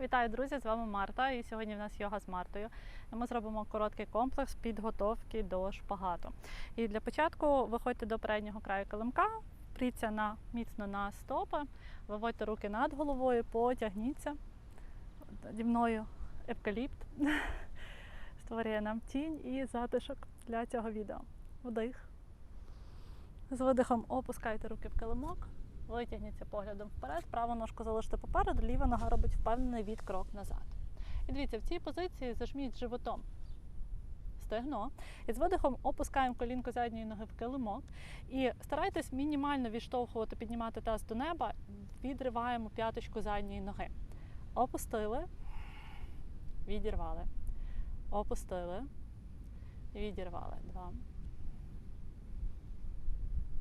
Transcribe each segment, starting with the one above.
Вітаю, друзі! З вами Марта. І сьогодні в нас йога з Мартою. Ми зробимо короткий комплекс підготовки до шпагату. І для початку виходьте до переднього краю килимка, пріться на, міцно на стопи, виводьте руки над головою, потягніться. Зі мною евкаліпт створює нам тінь і затишок для цього відео. Вдих. З видихом опускайте руки в килимок. Витягніться поглядом вперед, праву ножку залиште попереду, ліва нога робить впевнений відкрок назад. І дивіться, в цій позиції зажміть животом стегно. І з видихом опускаємо колінко задньої ноги в килимок. І старайтесь мінімально відштовхувати, піднімати таз до неба, відриваємо п'яточку задньої ноги. Опустили, відірвали. Опустили, відірвали. Два.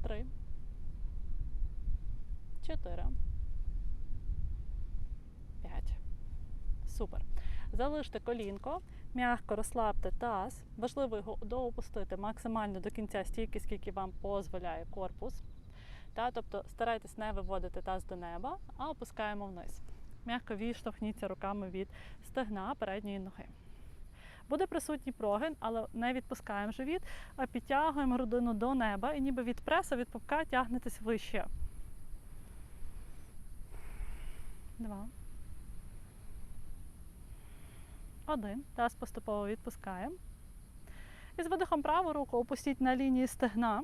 Три. Чотири. П'ять. Супер. Залиште колінко, м'яко розслабте таз. Важливо його доопустити максимально до кінця стільки, скільки вам дозволяє корпус. Та, тобто старайтесь не виводити таз до неба, а опускаємо вниз. М'яко відштовхніться руками від стегна передньої ноги. Буде присутній прогин, але не відпускаємо живіт, а підтягуємо грудину до неба і ніби від преса, від пупка тягнетесь вище. Два. Один. Таз поступово відпускаємо. І з видихом праву руку опустіть на лінії стегна.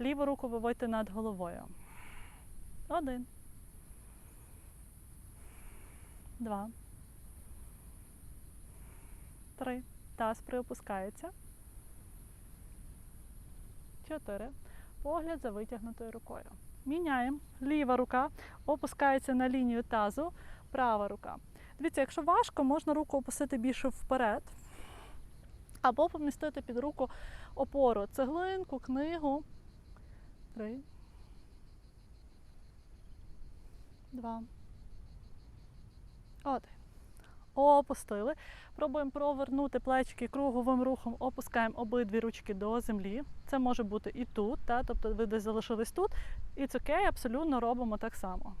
Ліву руку виводьте над головою. Один. Два. Три. Таз приопускається. Чотири. Погляд за витягнутою рукою. Міняємо. Ліва рука опускається на лінію тазу, права рука. Дивіться, якщо важко, можна руку опустити більше вперед. Або помістити під руку опору, цеглинку, книгу. Три. Два. Один. Опустили. Пробуємо провернути плечики круговим рухом, опускаємо обидві ручки до землі. Це може бути і тут, та? тобто ви десь залишились тут. І це окей, абсолютно робимо так само.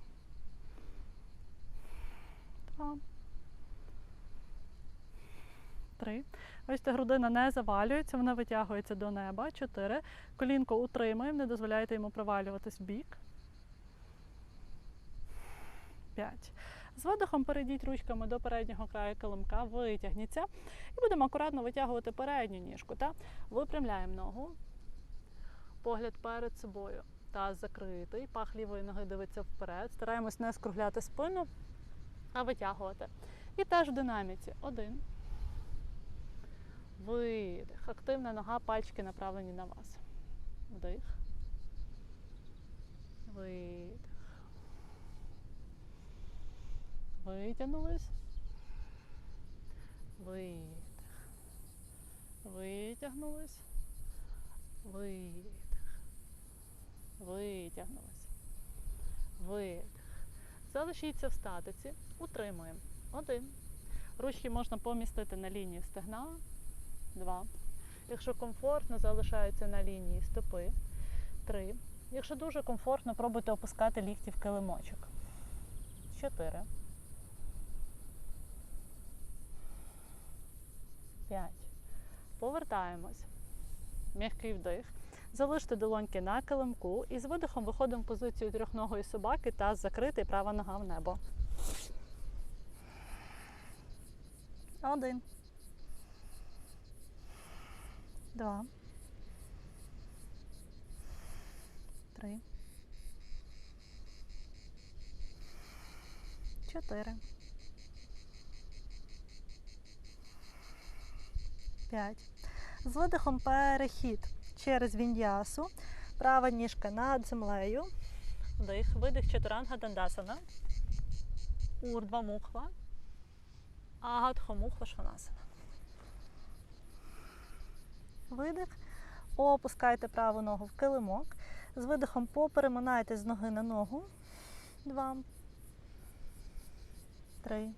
Три. Бачите, грудина не завалюється, вона витягується до неба. Чотири. Колінко утримуємо, не дозволяйте йому провалюватись в бік. П'ять. З видихом перейдіть ручками до переднього краю килимка, витягніться і будемо акуратно витягувати передню ніжку. Та? Випрямляємо ногу, погляд перед собою. Таз закритий, пах лівої ноги дивиться вперед. Стараємось не скругляти спину, а витягувати. І теж в динаміці. Один. Видих. Активна нога, пальчики направлені на вас. Вдих. Видих. Витягнулись. Видих. Витягнулись. Видих. Витягнулись. Видих. Залишіться в статиці. Утримуємо. Один. Ручки можна помістити на лінії стегна. Два. Якщо комфортно, залишаються на лінії стопи. Три. Якщо дуже комфортно, пробуйте опускати лікті в килимочок. Чотири. П'ять. Повертаємось. М'який вдих. Залиште долоньки на килимку і з видихом виходимо в позицію трьохногої собаки та закритий права нога в небо. Один. Два. Три. Чотири. П'ять. З видихом перехід через віньясу. Права ніжка над землею. Вдих, видих чатуранга дандасана. Урдва мухва. Агатхо мухва шванасана. Видих. Опускайте праву ногу в килимок. З видихом попереминайте з ноги на ногу. Два. Три.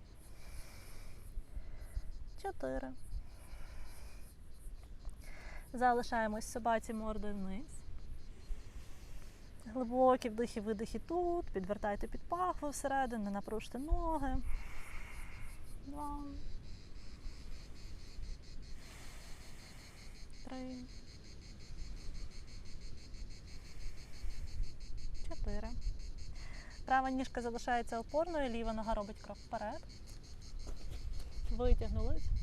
Чотири. Залишаємось собаці мордою вниз. Глибокі вдихи, видихи тут. Підвертайте під пахву всередину, не напружте ноги. Два. Три. Чотири. Права ніжка залишається опорною, ліва нога робить крок вперед. Витягнулись.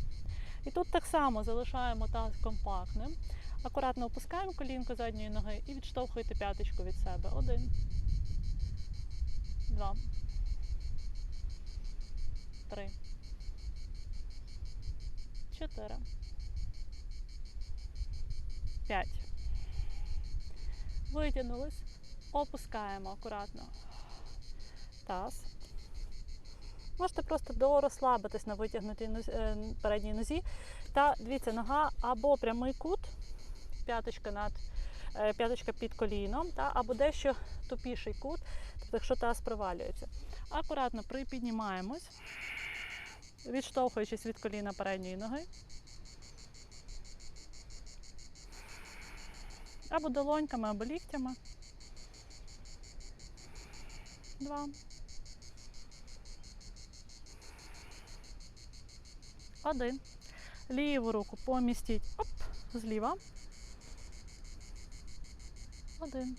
І тут так само залишаємо таз компактним. Акуратно опускаємо колінко задньої ноги і відштовхуєте п'яточку від себе. Один. Два. Три. Чотири. П'ять. Витягнулись. Опускаємо акуратно. Таз. Можете просто дорозслабитись на витягнутій е, передній нозі. Та дивіться, нога або прямий кут, п'яточка над е, п'яточка під коліном, та, або дещо тупіший кут, тобто якщо таз провалюється. Акуратно припіднімаємось, відштовхуючись від коліна передньої ноги. Або долоньками, або ліктями. Два. Один. Ліву руку помістіть. Оп, зліва. Один.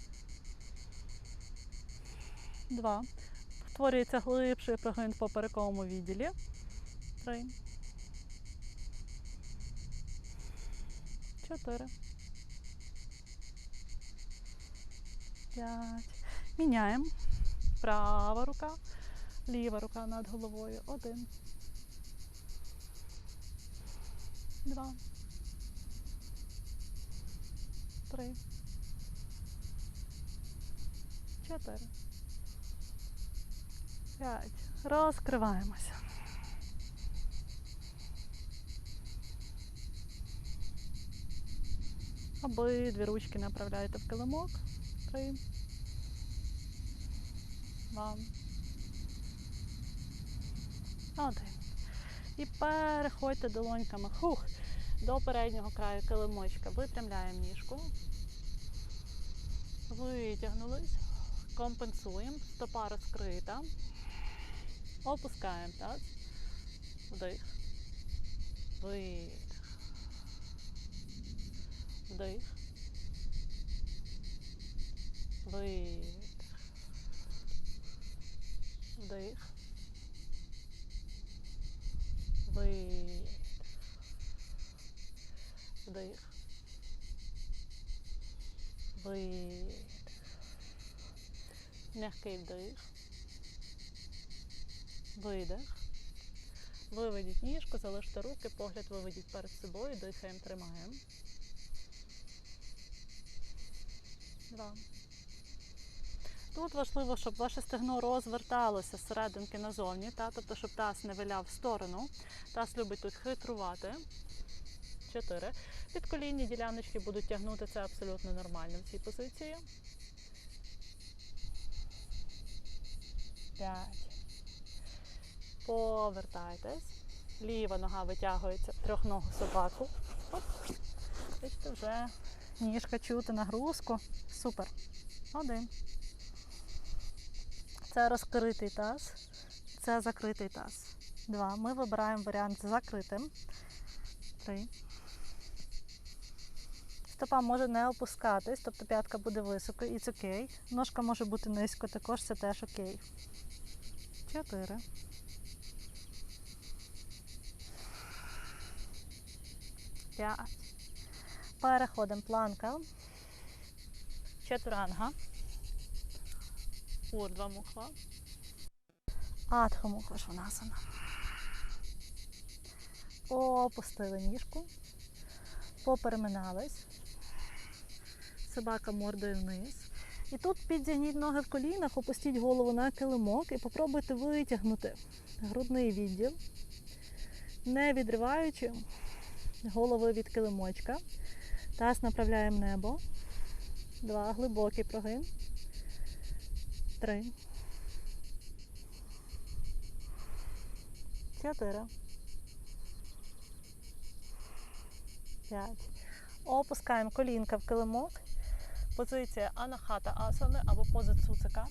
Два. Створюється глибший прогин в поперековому відділі. Три. Чотири. П'ять. Міняємо. Права рука, ліва рука над головою. Один. Два. Три. Чотири. П'ять. Розкриваємося. Обидві ручки направляєте в килимок. Три. Два. Один. І переходьте долоньками хух, до переднього краю килимочка. Випрямляємо ніжку. Витягнулись. Компенсуємо. Стопа розкрита. Опускаємо таз. Вдих. Видих. Вдих. Видих. Вдих. Видих. Вдих. Видих. М'який вдих. Видих. Виведіть ніжку, залиште руки, погляд виведіть перед собою, дихаємо, тримаємо. Два. Тут важливо, щоб ваше стегно розверталося з серединки назовні, та? тобто, щоб таз не виляв в сторону. Таз любить тут хитрувати. Чотири. Підколінні діляночки будуть тягнути, це абсолютно нормально в цій позиції. П'ять. Повертайтесь. Ліва нога витягується в трьохногу собаку. Оп. Бачите, вже ніжка чути нагрузку. Супер. Один. Це розкритий таз, це закритий таз. Два. Ми вибираємо варіант з закритим. Три. Стопа може не опускатись, тобто п'ятка буде високо, і це окей. Ножка може бути низько, також це теж окей. Чотири. П'ять. Переходимо планка. Четверанга. Урдва муква. Адха муква шванасана. Опустили ніжку. Попереминались. Собака мордою вниз. І тут підзягніть ноги в колінах, опустіть голову на килимок і попробуйте витягнути грудний відділ, не відриваючи голови від килимочка. Таз направляємо небо. Два. Глибокий прогин. Три. Чотири. П'ять. Опускаємо колінка в килимок. Позиція анахата асани або поза цуцика.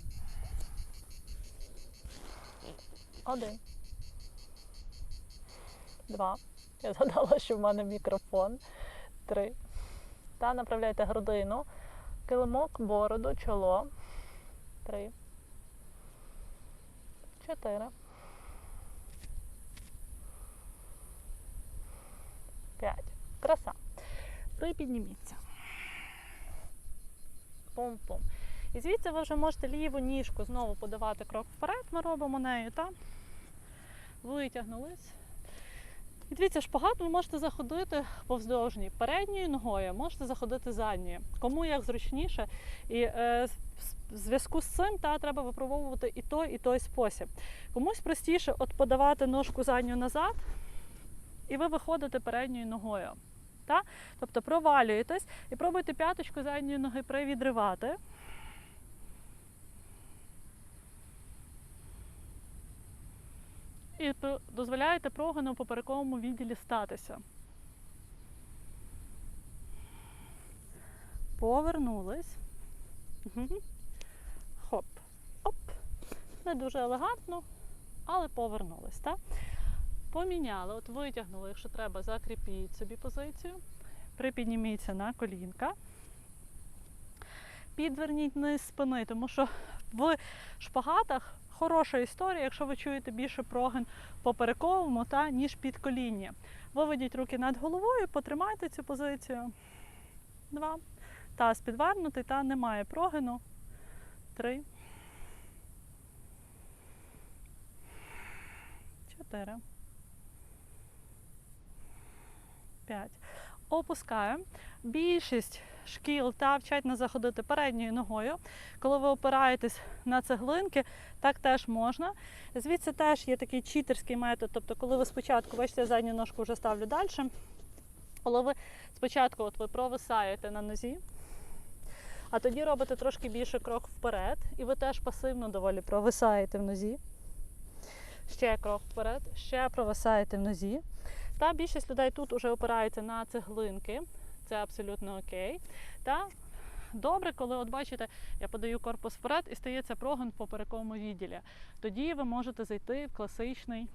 Один. Два. Я згадала, що в мене мікрофон. Три. Та направляйте грудину. Килимок, бороду, чоло. Три. Чотири. П'ять. Краса. Припідніміться. Пум-пум. І звідси ви вже можете ліву ніжку знову подавати крок вперед. Ми робимо нею, так? Витягнулись. І дивіться, шпагат ви можете заходити повздовжній передньою ногою, можете заходити задньою. Кому як зручніше. І е, в зв'язку з цим та, треба випробовувати і той, і той спосіб. Комусь простіше от подавати ножку задню назад, і ви виходите передньою ногою. Та? Тобто провалюєтесь і пробуйте п'яточку задньої ноги привідривати. І дозволяєте прогону в поперековому відділі статися. Повернулись. Хоп. Оп. Не дуже елегантно, але повернулись. Так? Поміняли, от витягнули, якщо треба, закріпіть собі позицію. Припідніміться на колінка. Підверніть низ спини, тому що в шпагатах хороша історія, якщо ви чуєте більше прогин поперековому, та, ніж під коління. Виведіть руки над головою, потримайте цю позицію. Два. Таз підвернутий, та немає прогину. Три. Чотири. П'ять. Опускаємо. Більшість шкіл та вчать нас заходити передньою ногою. Коли ви опираєтесь на цеглинки, так теж можна. Звідси теж є такий читерський метод. Тобто, коли ви спочатку, бачите, задню ножку вже ставлю далі. Коли ви спочатку от ви провисаєте на нозі, а тоді робите трошки більше крок вперед, і ви теж пасивно доволі провисаєте в нозі. Ще крок вперед, ще провисаєте в нозі. Та більшість людей тут вже опирається на цеглинки. Це абсолютно окей. Та добре, коли от бачите, я подаю корпус вперед і стається прогон в поперековому відділі. Тоді ви можете зайти в класичний.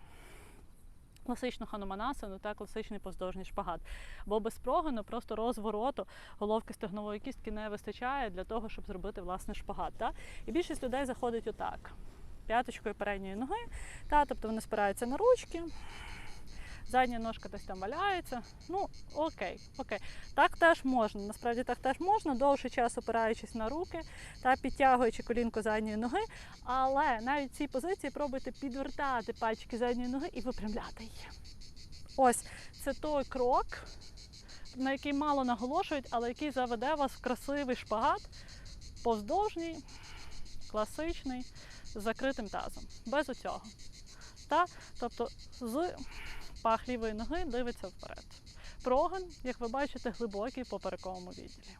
Класичну хануманасану та класичний поздовжній шпагат. Бо без прогону просто розвороту головки стегнової кістки не вистачає для того, щоб зробити власне шпагат. Та? І більшість людей заходить отак. П'яточкою передньої ноги, та, тобто вони спираються на ручки, задня ножка десь там валяється. Ну, окей, окей. Так теж можна. Насправді так теж можна, довший час опираючись на руки та підтягуючи колінко задньої ноги. Але навіть в цій позиції пробуйте підвертати пальчики задньої ноги і випрямляти її. Ось це той крок, на який мало наголошують, але який заведе вас в красивий шпагат, повздовжній, класичний, закритим тазом. Без оцього. Та? Тобто з пах лівої ноги дивиться вперед. Прогин, як ви бачите, глибокий в поперековому відділі.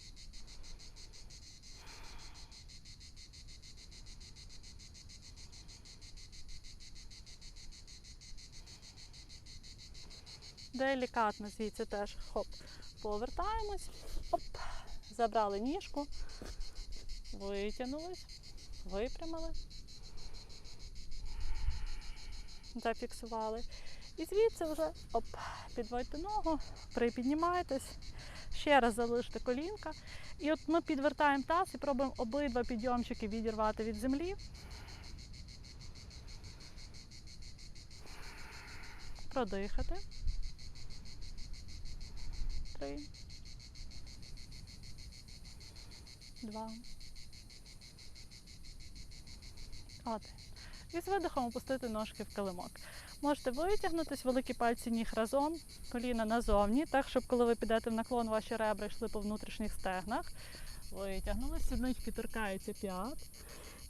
Делікатно звідси теж хоп, повертаємось, оп, забрали ніжку, витягнулись, випрямили, зафіксували. І звідси вже оп, підводьте ногу, припіднімаєтесь, ще раз залиште колінка. І от ми підвертаємо таз і пробуємо обидва підйомчики відірвати від землі. Продихати. Три. Два. Один. І з видихом опустити ножки в килимок. Можете витягнутись, великі пальці ніг разом, коліна назовні, так, щоб коли ви підете в наклон, ваші ребра йшли по внутрішніх стегнах. Витягнулись, сіднички торкаються п'ят.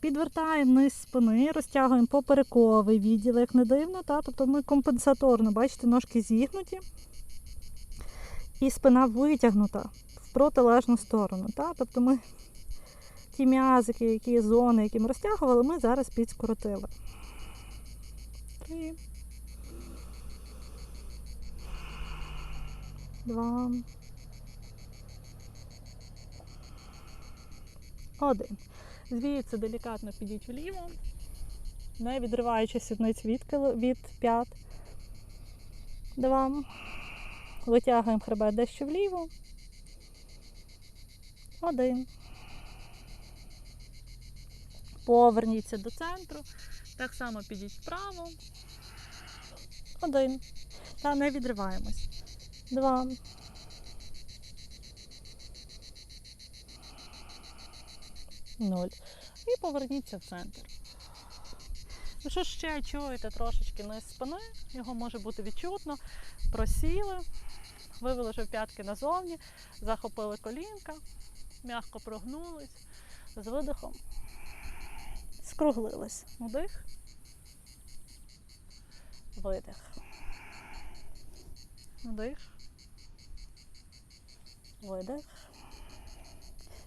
Підвертаємо низ спини, розтягуємо поперековий відділ, як не дивно. Та? Тобто ми компенсаторно, бачите, ножки зігнуті і спина витягнута в протилежну сторону. Та? Тобто ми ті м'язики, які зони, які ми розтягували, ми зараз підскоротили. Три. Два. Один. Звідси делікатно підіть вліво, не відриваючи сідниць від, від п'ят. Два. Витягуємо хребет дещо вліво. Один. Поверніться до центру. Так само підіть вправо. Один. Та не відриваємось. Два. Ноль. І поверніться в центр. Ви що ще чуєте трошечки низ спини, його може бути відчутно. Просіли, вивели вже п'ятки назовні, захопили колінка, м'яко прогнулись, з видихом скруглились. Вдих, видих. Вдих. Видих.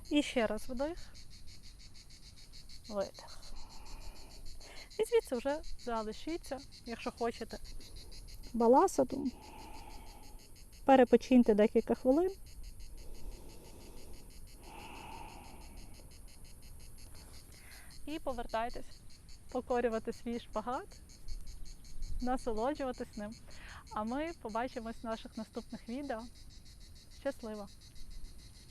І ще раз вдих. Видих. І звідси вже залишіться, якщо хочете. Баласаду. Перепочиньте декілька хвилин. І повертайтесь, покорювати свій шпагат, насолоджуватись ним. А ми побачимось в наших наступних відео. Щасливо!